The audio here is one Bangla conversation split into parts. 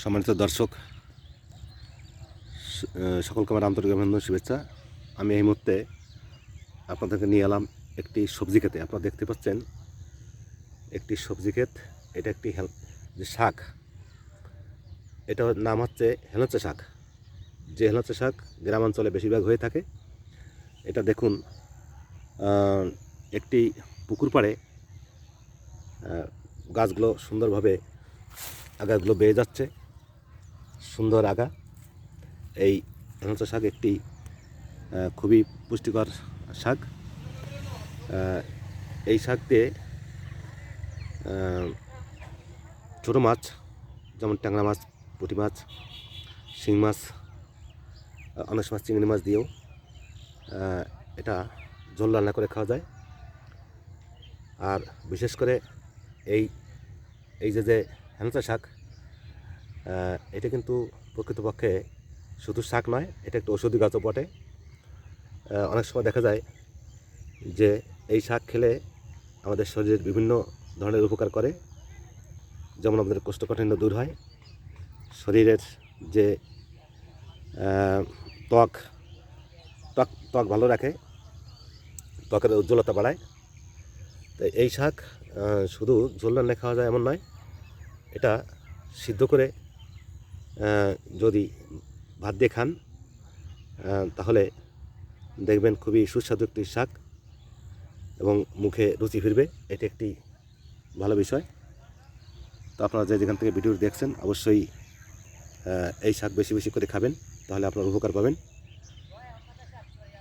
সম্মানিত দর্শক সকলকে আমার আন্তরিক অভিনন্দন, শুভেচ্ছা। আমি এই মুহূর্তে আপনাদেরকে নিয়ে এলাম একটি সবজি খেতে। আপনারা দেখতে পাচ্ছেন, একটি সবজি ক্ষেত এটা একটি হেল যে শাক, এটার নাম হচ্ছে হেলচা শাক। যে হেলচা শাক গ্রামাঞ্চলে বেশিরভাগ হয়ে থাকে, এটা দেখুন একটি পুকুর পাড়ে গাছগুলো সুন্দরভাবে আগাগুলো বেয়ে যাচ্ছে। সুন্দর আগা এই হেলচা শাক একটি খুবই পুষ্টিকর শাক। এই শাক দিয়ে ছোটো মাছ, যেমন ট্যাংরা মাছ, পুঁটি মাছ, শিং মাছ অনেক সময় চিংড়ি মাছ দিয়েও এটা ঝোল রান্না করে খাওয়া যায়। আর বিশেষ করে এই এই যে যে হেলচা শাক এটা কিন্তু প্রকৃতপক্ষে শুধু শাক নয়, এটা একটা ওষুধি গাছও বটে। অনেক সময় দেখা যায় যে এই শাক খেলে আমাদের শরীরের বিভিন্ন ধরনের উপকার করে, যেমন আমাদের কোষ্ঠকাঠিন্য দূর হয়। শরীরের যে ত্বক ত্বক ত্বক ভালো রাখে, ত্বকের উজ্জ্বলতা বাড়ায়। তো এই শাক শুধু ঝোল খাওয়া যায় এমন নয়, এটা সিদ্ধ করে যদি ভাত দিয়ে খান তাহলে দেখবেন খুবই সুস্বাদু একটি শাক এবং মুখে রুচি ফিরবে। এটি একটি ভালো বিষয়। তো আপনারা যে যেখান থেকে ভিডিও দেখছেন, অবশ্যই এই শাক বেশি বেশি করে খাবেন, তাহলে আপনার উপকার পাবেন।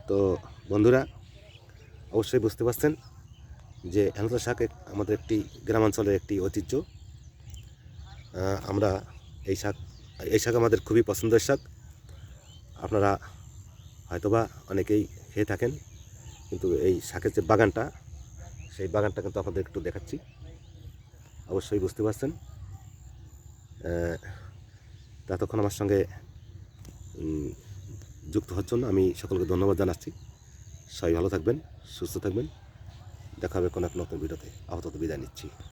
তো বন্ধুরা, অবশ্যই বুঝতে পারছেন যে হ্যাংসা শাক আমাদের একটি গ্রামাঞ্চলের একটি ঐতিহ্য। আমরা এই শাক এই শাক আমাদের খুবই পছন্দের শাক। আপনারা হয়তোবা অনেকেই খেয়ে থাকেন, কিন্তু এই শাকের যে বাগানটা, সেই বাগানটা কিন্তু আপনাদের একটু দেখাচ্ছি। অবশ্যই বুঝতে পারছেন। ততক্ষণ আমার সঙ্গে যুক্ত হওয়ার জন্য আমি সকলকে ধন্যবাদ জানাচ্ছি। সবাই ভালো থাকবেন, সুস্থ থাকবেন। দেখা হবে কোনো এক নতুন ভিডিওতে। আপাতত বিদায় নিচ্ছি।